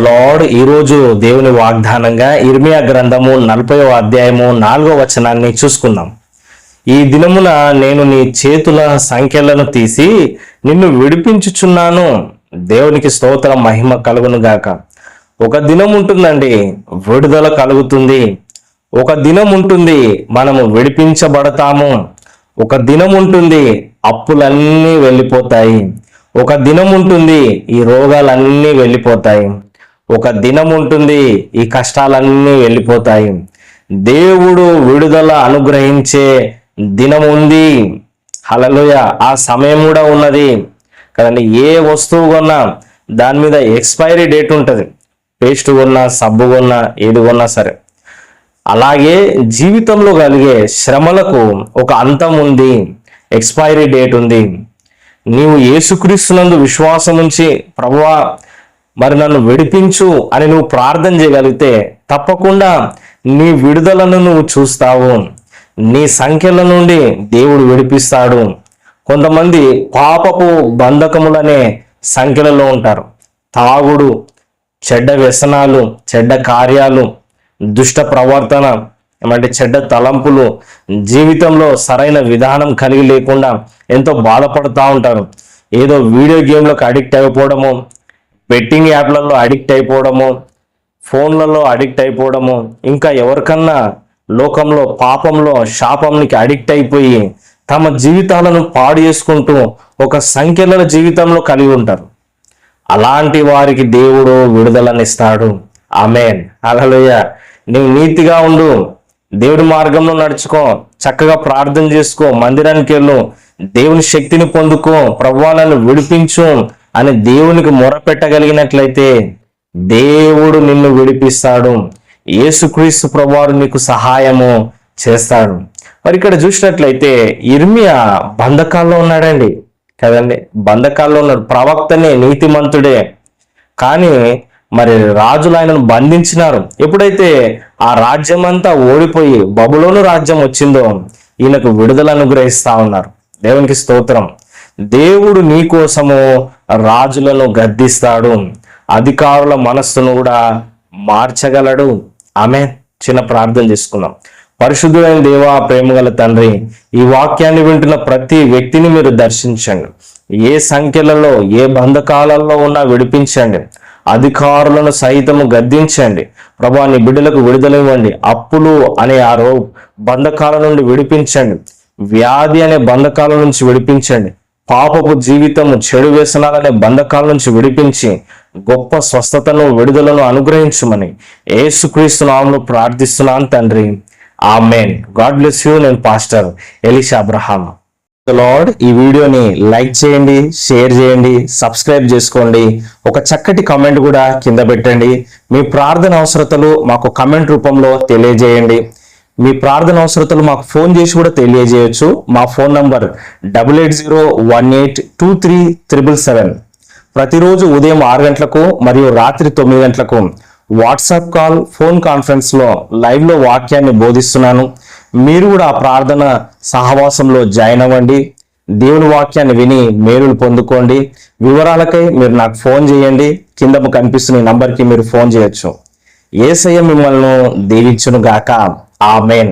Lord ఈరోజు దేవుని వాగ్దానంగా ఇర్మియా గ్రంథము నలభైవ అధ్యాయము నాలుగో వచనాన్ని చూసుకుందాం. ఈ దినమున నేను నీ చేతుల సంఖ్యలను తీసి నిన్ను విడిపించుచున్నాను. దేవునికి స్తోత్ర మహిమ కలుగును గాక. ఒక దినం ఉంటుందండి విడుదల కలుగుతుంది. ఒక దినం ఉంటుంది మనము విడిపించబడతాము. ఒక దినం ఉంటుంది అప్పులన్నీ వెళ్ళిపోతాయి. ఒక దినం ఉంటుంది ఈ రోగాలన్నీ వెళ్ళిపోతాయి. ఒక దినం ఉంటుంది ఈ కష్టాలన్నీ వెళ్ళిపోతాయి. దేవుడు విడుదల అనుగ్రహించే దినం ఉంది. హలలుయ ఆ సమయం కూడా ఉన్నది. కదండి ఏ వస్తువు కొన్నా దాని మీద ఎక్స్పైరీ డేట్ ఉంటుంది. పేస్ట్ కొన్నా సబ్బు కొన్నా ఏది కొన్నా సరే. అలాగే జీవితంలో కలిగే శ్రమలకు ఒక అంతం ఉంది ఎక్స్పైరీ డేట్ ఉంది. నీవు ఏసుక్రీస్తునందు విశ్వాసం ఉంచి ప్రభువా మరి నన్ను విడిపించు అని నువ్వు ప్రార్థన చేయగలిగితే తప్పకుండా నీ విడుదలను నువ్వు చూస్తావు. నీ సంఖ్యల నుండి దేవుడు విడిపిస్తాడు. కొంతమంది పాపపు బంధకములనే సంఖ్యలలో ఉంటారు. తాగుడు చెడ్డ వ్యసనాలు చెడ్డ కార్యాలు దుష్ట ప్రవర్తన ఏమంటే చెడ్డ తలంపులు జీవితంలో సరైన విధానం కలిగి లేకుండా ఎంతో బాధపడుతూ ఉంటారు. ఏదో వీడియో గేమ్లకు అడిక్ట్ అయిపోవడము బెట్టింగ్ యాప్లలో అడిక్ట్ అయిపోవడము ఫోన్లలో అడిక్ట్ అయిపోవడము ఇంకా ఎవరికన్నా లోకంలో పాపంలో శాపంకి అడిక్ట్ అయిపోయి తమ జీవితాలను పాడు చేసుకుంటూ ఒక సంఖ్యల జీవితంలో కలిగి ఉంటారు. అలాంటి వారికి దేవుడు విడుదలనిస్తాడు. ఆమెన్. అలలోయ నీవు నీతిగా ఉండు. దేవుడి మార్గంలో నడుచుకో. చక్కగా ప్రార్థన చేసుకో. మందిరానికి వెళ్ళు. దేవుని శక్తిని పొందుకో. ప్రభువాలను విడిపించు. అని దేవునికి మొరపెట్టగలిగినట్లయితే దేవుడు నిన్ను విడిపిస్తాడు. యేసుక్రీస్తు ప్రభువారు నీకు సహాయము చేస్తాడు. మరి ఇక్కడ చూసినట్లయితే ఇర్మియా బంధకాల్లో ఉన్నాడండి. కదండి? బంధకాల్లో ఉన్నాడు. ప్రవక్తనే నీతిమంతుడే. కానీ మరి రాజులు ఆయనను బంధించినారు. ఎప్పుడైతే ఆ రాజ్యం అంతా ఓడిపోయి బబులోను రాజ్యం వచ్చిందో ఈయనకు విడుదల అనుగ్రహిస్తా ఉన్నారు. దేవునికి స్తోత్రం. దేవుడు నీ కోసము రాజులను గద్దిస్తాడు. అధికారుల మనస్సును కూడా మార్చగలడు. ఆమె చిన్న ప్రార్థన చేసుకుందాం. పరిశుద్ధులైన దేవా ప్రేమగల తండ్రి ఈ వాక్యాన్ని వింటున్న ప్రతి వ్యక్తిని మీరు దర్శించండి. ఏ సంఖ్యలలో ఏ బంధకాలలో ఉన్నా విడిపించండి. అధికారులను సైతము గద్దించండి. ప్రభా నీ బిడ్డలకు విడుదల ఇవ్వండి అప్పులు అనే ఆ రో బంధకాల నుండి విడిపించండి. వ్యాధి అనే బంధకాల నుంచి విడిపించండి. పాపపు జీవితము చెడు వ్యసనాలనే బంధకాల నుంచి విడిపించి గొప్ప స్వస్థతను విడుదలను అనుగ్రహించమని ఏసుక్రీస్తు నామను ప్రార్థిస్తున్నాను తండ్రి. Amen God bless you. నేను పాస్టర్ ఎలిషా అబ్రహాం లార్డ్ ఈ వీడియోని లైక్ చేయండి షేర్ చేయండి సబ్స్క్రైబ్ చేసుకోండి. ఒక చక్కటి కమెంట్ కూడా కింద పెట్టండి. మీ ప్రార్థన అవసరతలు మాకు కమెంట్ రూపంలో తెలియజేయండి. మీ ప్రార్థన అవసరతలు మాకు ఫోన్ చేసి కూడా తెలియజేయచ్చు. మా phone number double eight zero one eight two three triple seven. ప్రతిరోజు ఉదయం ఆరు గంటలకు మరియు రాత్రి తొమ్మిది గంటలకు వాట్సాప్ కాల్ ఫోన్ కాన్ఫరెన్స్లో లైవ్లో వాక్యాన్ని బోధిస్తున్నాను. మీరు కూడా ఆ ప్రార్థన సహవాసంలో జాయిన్ అవ్వండి. దేవుని వాక్యాన్ని విని మేలులు పొందుకోండి. వివరాలకై మీరు నాకు ఫోన్ చేయండి. కింద కనిపిస్తున్న ఈ నంబర్కి మీరు ఫోన్ చేయొచ్చు. ఏసయ్య మిమ్మల్ని దీవించును గాక ఆమెన్